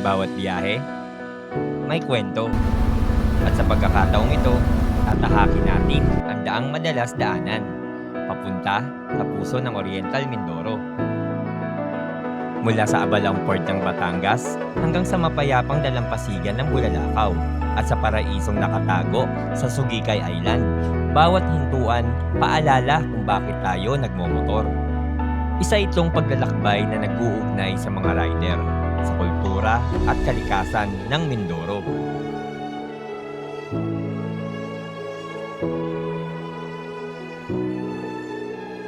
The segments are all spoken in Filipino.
Bawat biyahe, may kwento. At sa pagkakataong ito, tatahakin natin ang daang madalas daanan, papunta sa puso ng Oriental Mindoro. Mula sa abalang port ng Batangas hanggang sa mapayapang dalampasigan ng Bulalakaw at sa paraisong nakatago sa Sugikay Island. Bawat hintuan, paalala kung bakit tayo nagmomotor. Isa itong paglalakbay na nag-uugnay sa mga rider, sa kultura at kalikasan ng Mindoro.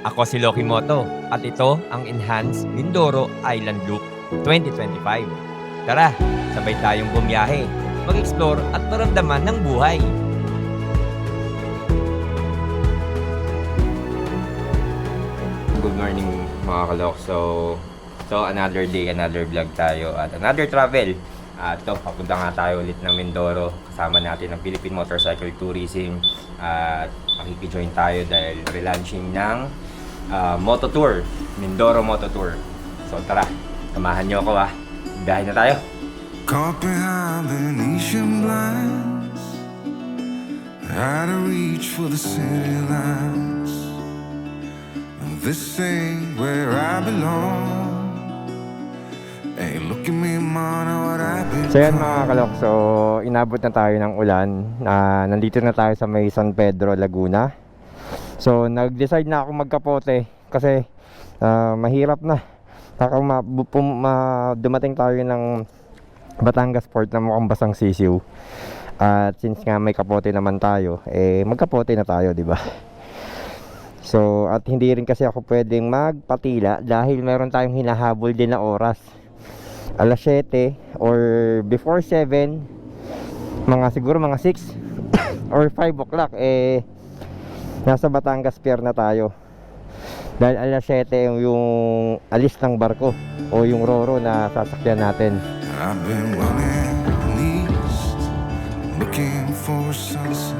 Ako si Loki Moto at ito ang Enhanced Mindoro Island Loop 2025. Tara, sabay tayong bumiyahe, mag-explore at maramdaman ng buhay. Good morning mga kalok. So, so another day, another vlog tayo at another travel. At ito, papunta nga tayo ulit ng Mindoro. Kasama natin ang Philippine Motorcycle Tourism. At makikijoin tayo dahil relaunching ng ah, Moto Tour. Mindoro Moto Tour. So tara, samahan nyo ako ah. Biyahe na tayo. Caught behind Venetian blinds Out of reach for the city lights This ain't where I belong So yan mga kalok, so inabot na tayo ng ulan. na nandito na tayo sa may San Pedro, Laguna. So nag-decide na ako magkapote kasi ah, mahirap na. Saka ma- pum- ma- dumating tayo ng Batangas Port na mukhang basang sisiw. At since nga may kapote naman tayo, eh magkapote na tayo, di ba? So, at hindi rin kasi ako pwedeng magpatila dahil meron tayong hinahabol din na oras alas 7 or before 7 mga siguro mga 6 or 5 o'clock eh nasa Batangas Pier na tayo dahil alas 7 yung, yung alis ng barko o yung roro na sasakyan natin I've looking for sunset,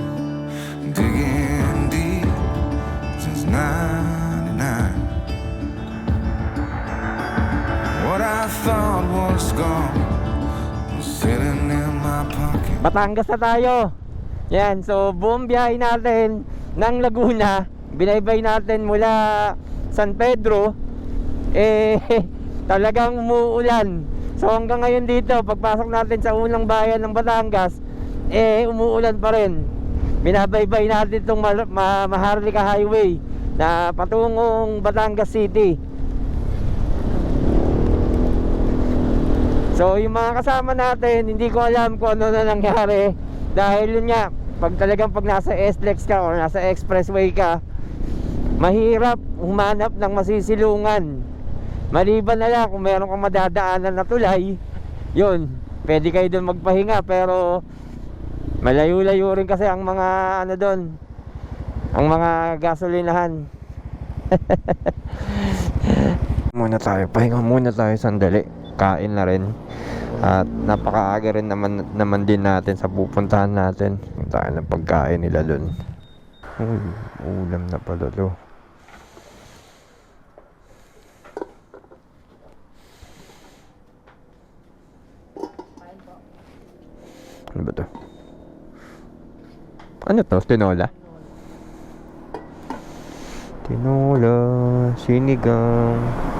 digging deep since '99. I thought was gone was sitting in my pocket. Batangas na tayo. Yan so buong biyahe natin ng Laguna binaybay natin mula San Pedro eh talagang umuulan. So hanggang ngayon dito pagpasok natin sa unang bayan ng Batangas eh umuulan pa rin. Binabaybay natin itong Ma- Ma- Maharlika Highway na patungong Batangas City So yung mga kasama natin, hindi ko alam kung ano na nangyari. Dahil yun nga, pag talagang pag nasa SLEX ka or nasa expressway ka Mahirap humanap ng masisilungan. Maliban na lang kung meron kang madadaanan na tulay Yun, pwede kayo doon magpahinga. Pero Malayo-layo rin kasi ang mga ano doon Ang mga gasolinahan. Muna tayo, pahinga muna tayo sandali kain na rin at napakaaga rin naman, naman din natin sa pupuntahan natin tayo ng pagkain nila dun Uy, ulam na pala to Ano ba to? Ano to? Tinola? Tinola, sinigang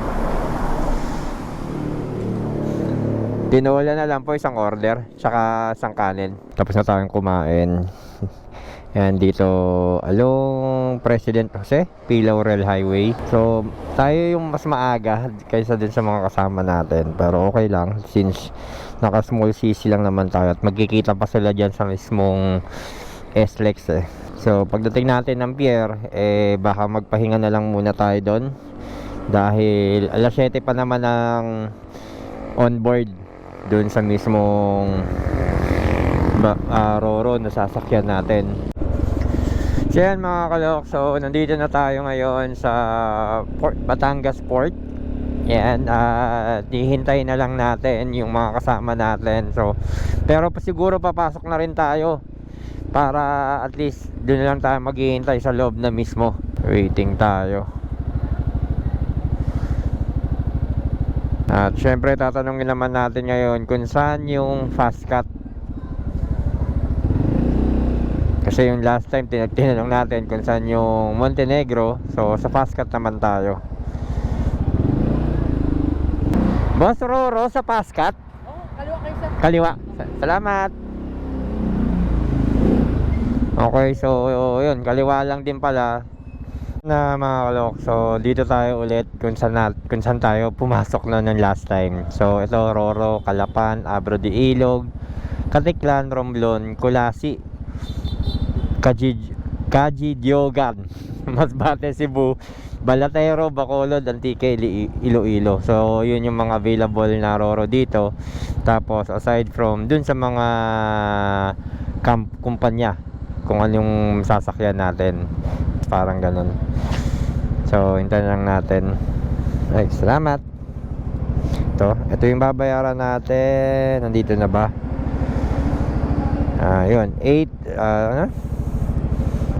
Tinola na lang po isang order, tsaka isang kanin. Tapos na tayong kumain. Yan dito along President Jose, P. Laurel Highway. So, tayo yung mas maaga kaysa din sa mga kasama natin. Pero okay lang since naka small CC lang naman tayo at magkikita pa sila dyan sa mismong SLEX eh. So, pagdating natin ng pier, eh baka magpahinga na lang muna tayo doon. Dahil alas 7 pa naman ang on board doon sa mismong ah, Roro na sasakyan natin. So yan mga kalok, so nandito na tayo ngayon sa Port, Batangas Port. Yan, at hihintay na lang natin yung mga kasama natin. So, pero siguro papasok na rin tayo para at least doon lang tayo maghihintay sa loob na mismo. Waiting tayo. At syempre tatanungin naman natin ngayon kung saan yung fast cut. Kasi yung last time tin- tinanong natin kung saan yung Montenegro. So sa fast cut naman tayo. Boss Roro sa fast cut? Oo, kaliwa kayo sir. Kaliwa. Sa- Salamat. Okay, so yun, kaliwa lang din pala na mga kalok. So dito tayo ulit kung saan, nat- kung saan tayo pumasok na ng last time. So ito Roro, Calapan, Abro de Ilog, Katiklan, Romblon, Kulasi, Kajid Kajidyogan, Masbate, Cebu, Balatero, Bacolod, Antique, Iloilo. So, yun yung mga available na Roro dito. Tapos, aside from dun sa mga kamp kumpanya, kung anong sasakyan natin. Parang ganun. So, hintayin lang natin. Ay, salamat. Ito, ito yung babayaran natin. Nandito na ba? Ah, yun. 8, ah, ano?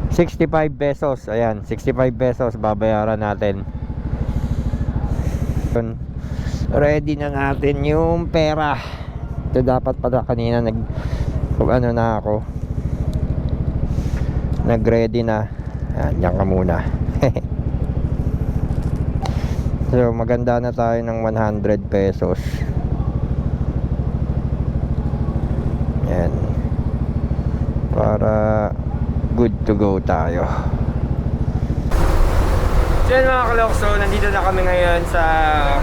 65 pesos. Ayan, 65 pesos babayaran natin. Yun. Ready na natin yung pera. Ito dapat pala kanina nag ano na ako. Nag-ready na. Ayan, yan ka muna. so, maganda na tayo ng 100 pesos. Yan. Para good to go tayo. So yun mga kalok, so nandito na kami ngayon sa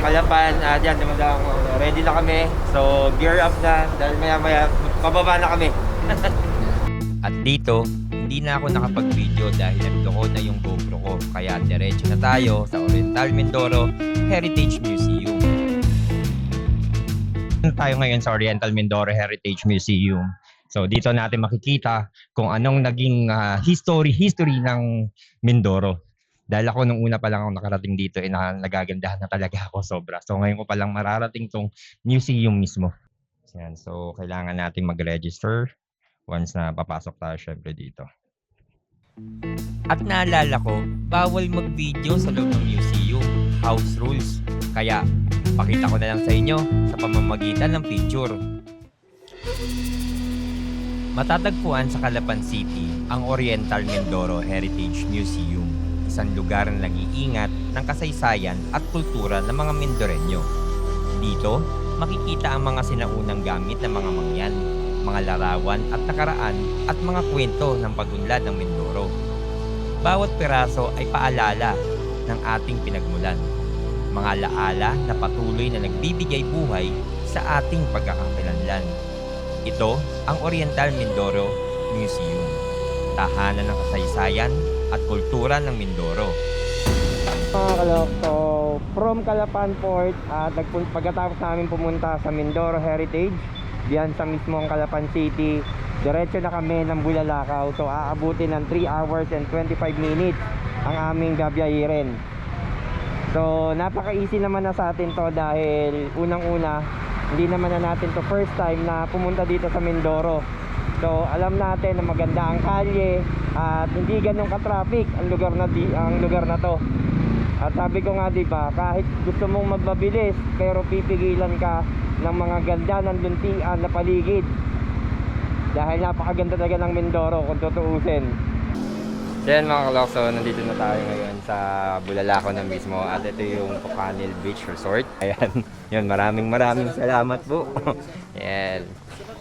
Kalapan at yan, dumadaan ko. Ready na kami. So gear up na dahil maya maya pababa na kami. At dito, hindi na ako nakapag-video dahil nagdoko na yung GoPro ko. Kaya diretso na tayo sa Oriental Mindoro Heritage Museum. Tayo ngayon sa Oriental Mindoro Heritage Museum. So dito natin makikita kung anong naging ah, history history ng Mindoro. Dahil ako nung una pa lang ako nakarating dito, eh, na, nagagandahan na talaga ako sobra. So ngayon ko pa lang mararating tong museum mismo. Yan, so kailangan nating mag-register once na papasok tayo syempre dito. At naalala ko, bawal mag-video sa loob ng museum. House rules. Kaya, pakita ko na lang sa inyo sa pamamagitan ng picture. Matatagpuan sa Calapan City ang Oriental Mindoro Heritage Museum, isang lugar na nag-iingat ng kasaysayan at kultura ng mga Mindoreño. Dito, makikita ang mga sinaunang gamit ng mga mangyan, mga larawan at nakaraan at mga kwento ng pagunlad ng Mindoro. Bawat piraso ay paalala ng ating pinagmulan. Mga laala na patuloy na nagbibigay buhay sa ating pagkakakilanlan. Ito ang Oriental Mindoro Museum, tahanan ng kasaysayan at kultura ng Mindoro. Mga kalok, so from Calapan Port at pagkatapos namin pumunta sa Mindoro Heritage, diyan sa mismong Calapan City, diretso na kami ng Bulalakaw. So aabutin ng 3 hours and 25 minutes ang aming gabiyahirin. So napaka-easy naman na sa atin to dahil unang-una, hindi naman na natin to first time na pumunta dito sa Mindoro. So alam natin na maganda ang kalye at hindi ganun ka-traffic ang lugar na di, ang lugar na to. At sabi ko nga 'di ba, kahit gusto mong magbabilis pero pipigilan ka ng mga ganda ng luntian na paligid. Dahil napakaganda talaga ng Mindoro kung tutuusin. So yan mga kalok, so nandito na tayo ngayon sa Bulalakaw na mismo at ito yung Pucanil Beach Resort. Ayan, yun maraming maraming salamat po. Ayan.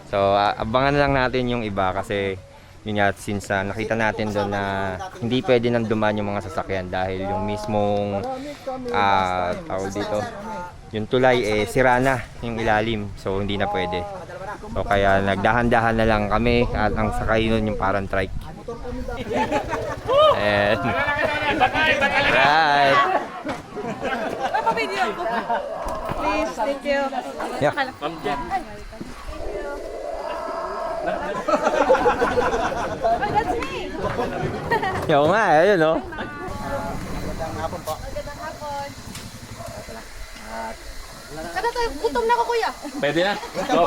So abangan lang natin yung iba kasi yun nga, since ah, nakita natin doon na hindi pwede nang dumaan yung mga sasakyan dahil yung mismong ah tawag dito yung tulay eh sira na yung ilalim so hindi na pwede so kaya nagdahan-dahan na lang kami at ang sakay nun yung parang trike and right. Please, thank you. Yeah. Oh, that's me. Yo nga eh, ayun oh. Ano tayo? Gutom na ako, kuya. Pwede na. Go!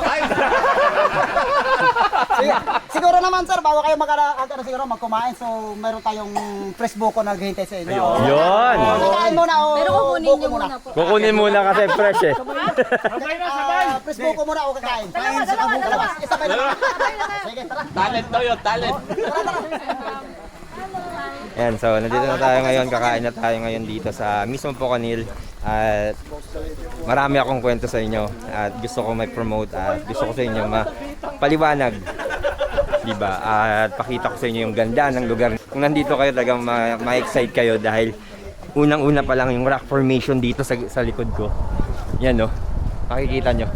Sige, siguro naman sir, bago kayo magkara, magkara siguro magkumain, so meron tayong fresh buko na naghihintay sa inyo. Yun! Kakain muna o Pero kukunin buko niyo muna. po. Kukunin muna kasi fresh eh. Ah, fresh buko muna o kakain. Kain sa buko labas. Isabay na. Sige, tara. Talent daw yun, talent. Ayan, so nandito na tayo ngayon, kakain na tayo ngayon dito sa mismo Pocanil. At marami akong kwento sa inyo at gusto ko may promote at gusto ko sa inyo mapaliwanag. Diba? At pakita ko sa inyo yung ganda ng lugar. Kung nandito kayo, talagang ma- ma-excite kayo dahil unang-una pa lang yung rock formation dito sa, sa likod ko. Yan no, makikita nyo.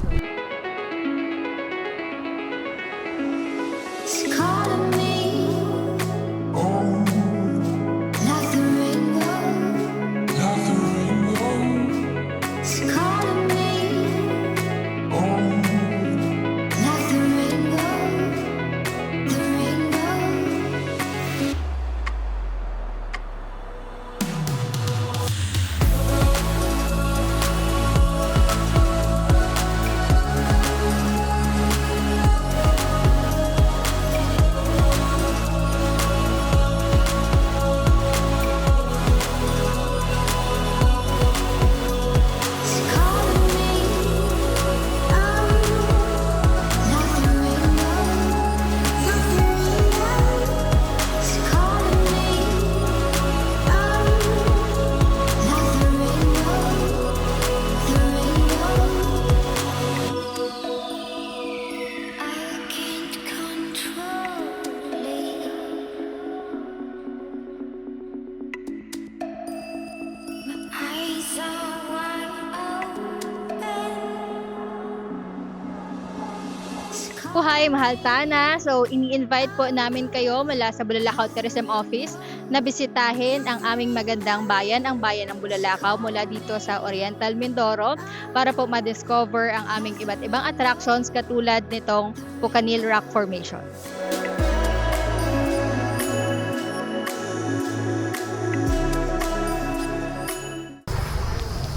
Buhay, mahal Tana. So, ini-invite po namin kayo mula sa Bulalakaw Tourism Office na bisitahin ang aming magandang bayan, ang bayan ng Bulalakaw mula dito sa Oriental Mindoro para po ma-discover ang aming iba't ibang attractions katulad nitong Pucanil Rock Formation.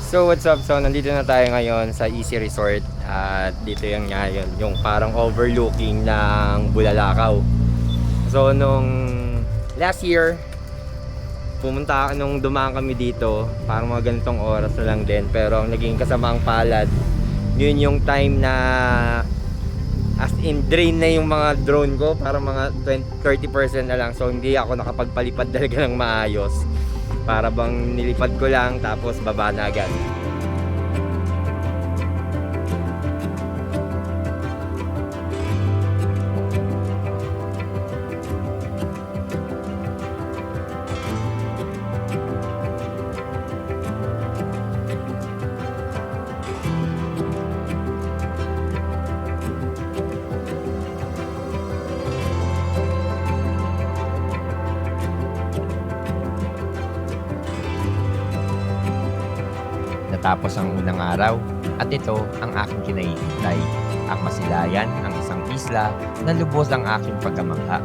So what's up? So nandito na tayo ngayon sa Easy Resort at dito yung ngayon yung parang overlooking ng Bulalakaw. So nung last year pumunta nung dumaan kami dito parang mga ganitong oras na lang din pero ang naging kasamaang palad yun yung time na as in drain na yung mga drone ko para mga 20, 30% na lang so hindi ako nakapagpalipad talaga ng maayos para bang nilipad ko lang tapos baba na agad. Natapos ang unang araw at ito ang aking kinahihintay. Ang masilayan, ang isang isla na lubos ang aking pagkamangha.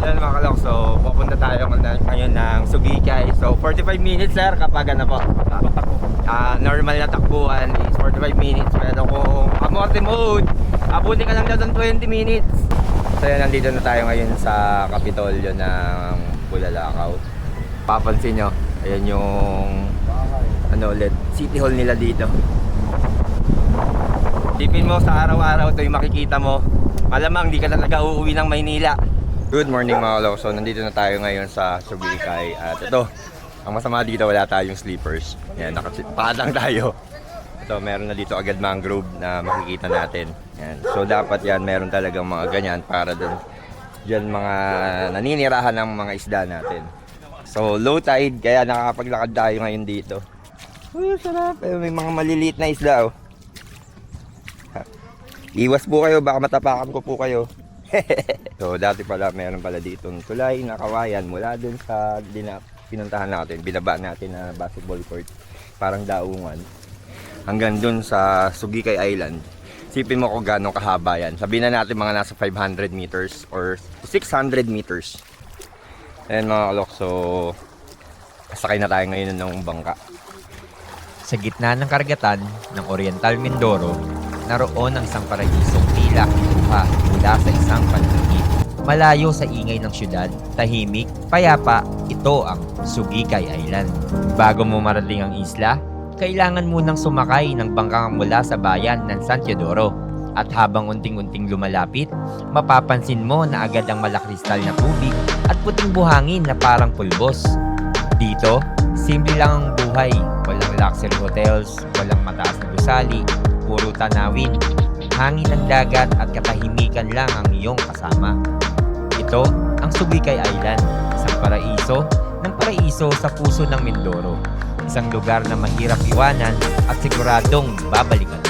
Yan mga kalok, so pupunta tayo ng- ngayon ng Sugikay. So 45 minutes sir kapag ano po. ah, normal na takbuhan is 45 minutes. Pero kung amorte mode, abutin ka lang daw ng 20 minutes. So yan, nandito na tayo ngayon sa Kapitolyo ng Bulalakaw. Papansin nyo, ayan yung ano ulit, City Hall nila dito. Tipin mo sa araw-araw ito yung makikita mo. Malamang di ka talaga uuwi ng Maynila. Good morning mga kalok. So nandito na tayo ngayon sa Sugikay. At ito, ang masama dito wala tayong sleepers. Yan, nakapad lang tayo. Ito, meron na dito agad mangrove na makikita natin. Yan. So dapat yan, meron talagang mga ganyan para dun dyan mga naninirahan ng mga isda natin. So low tide, kaya nakakapaglakad tayo ngayon dito. Oh, sarap. Eh, may mga maliliit na isda oh. Iwas po kayo, baka matapakan ko po kayo. so dati pala meron pala dito tulay na kawayan mula dun sa dina, pinuntahan natin, binaba natin na basketball court, parang daungan. Hanggang dun sa Sugikay Island. Sipin mo kung gano'ng kahaba yan. Sabihin na natin mga nasa 500 meters or 600 meters. Ayan mga kalok, so sakay na tayo ngayon ng bangka. Sa gitna ng karagatan ng Oriental Mindoro, naroon ang isang paraisong tila kinuha mula sa isang panahit. Malayo sa ingay ng syudad, tahimik, payapa, ito ang Sugikay Island. Bago mo marating ang isla, kailangan munang sumakay ng bangkang mula sa bayan ng San Teodoro. At habang unting-unting lumalapit, mapapansin mo na agad ang malakristal na tubig at puting buhangin na parang pulbos. Dito, simple lang ang buhay. Luxury hotels, walang mataas na gusali, puro tanawin, hangin ng dagat at katahimikan lang ang iyong kasama. Ito ang Sugikay Island, isang paraiso ng paraiso sa puso ng Mindoro. Isang lugar na mahirap iwanan at siguradong babalikan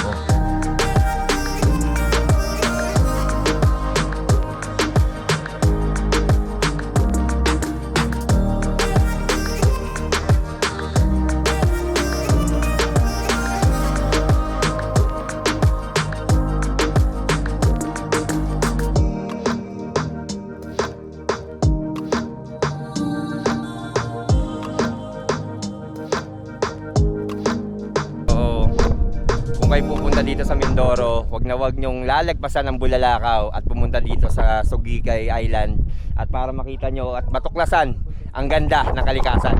Kung kayo pupunta dito sa Mindoro, wag na wag nyong lalagpasan ng Bulalakaw at pumunta dito sa Sugikay Island at para makita nyo at matuklasan ang ganda ng kalikasan.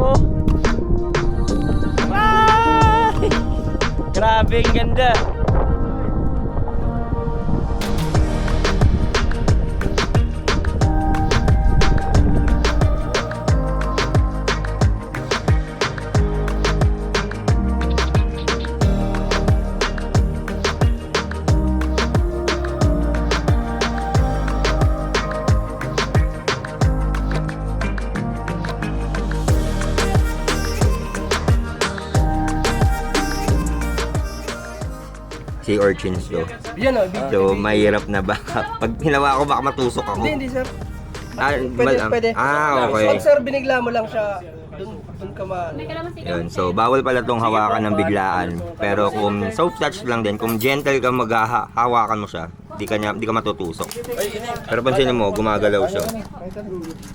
Oh. Grabe ang ganda. Si urchins to. Yan o, So, mahirap na ba? Pag hinawa ko, baka matusok ako. Hindi, hindi sir. Ah, Pwede, mal- pwede. Ah, okay. Pag sir, binigla mo lang siya, dun, dun ka ma... Yun, so bawal pala tong hawakan ng biglaan. Pero kung soft touch lang din, kung gentle ka maghahawakan mo siya, di ka, niya, di ka matutusok. Pero pansinin mo, gumagalaw siya.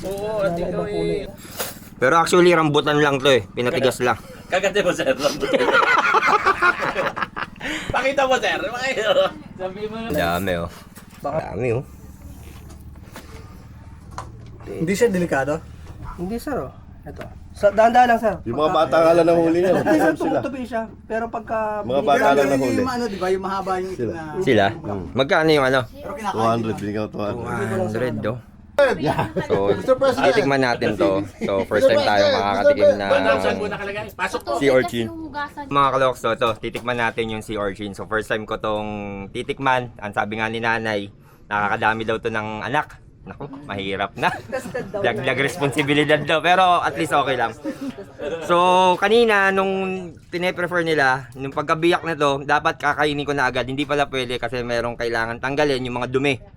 Oo, at ikaw eh. Pero actually, rambutan lang to eh. Pinatigas lang. Kagati mo, sir. Pakita mo, sir. Pakita mo. Sabi mo Ang dami oh. Ang dami oh. Hindi siya delikado? Hindi sir, oh. Ito. Sa, dahan-dahan lang sir. Yung mga bata nga lang nahuli niya. Hindi sir, Sila. tumutubi siya. Pero pagka... Mga bata lang nahuli. Yung ano, di ba? Yung mahaba yung Sila. na... Sila? Magkano yung ano? Pero kinakain. 200, binigyan ko 200. 200 do. So, titikman natin to. So, first time tayo makakatikim na Saan? Pasok po. sea urchin. Mga kaloks, so to, titikman natin yung sea urchin. So, first time ko tong titikman. Ang sabi nga ni nanay, nakakadami daw to ng anak. Naku, mahirap na. Dagdag responsibilidad daw. Pero at least okay lang. So, kanina, nung pine-prefer nila, nung pagkabiyak na to, dapat kakainin ko na agad. Hindi pala pwede kasi merong kailangan tanggalin yung mga dumi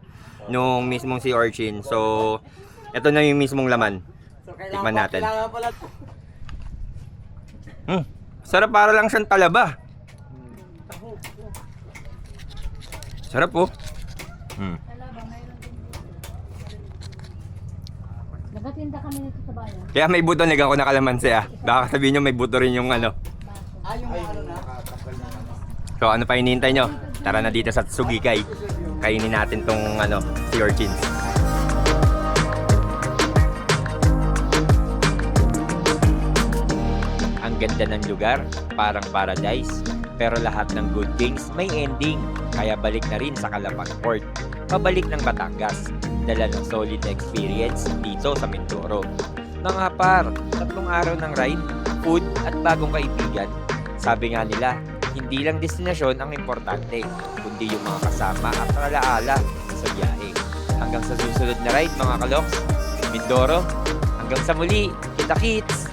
nung mismong sea urchin. So, ito na yung mismong laman. Tikman natin. Hmm. Sarap para lang siyang talaba. Sarap po. Hmm. Nagatinda kami nito sa bayan. Kaya may buto nag ako na kalamansi ah. Baka sabihin nyo may buto rin yung ano. Ah, yung ano na. So ano pa hinihintay nyo? Tara na dito sa Sugikay. Kainin natin tong ano, sea urchins. Ang ganda ng lugar, parang paradise. Pero lahat ng good things may ending. Kaya balik na rin sa Calapan Port. Pabalik ng Batangas. Dala ng solid experience dito sa Mindoro. Mga par, tatlong araw ng ride, food at bagong kaibigan. Sabi nga nila, hindi lang destinasyon ang importante, kundi yung mga kasama at alaala sa biyahe. Hanggang sa susunod na ride mga kaloks, Mindoro, hanggang sa muli, kita kits!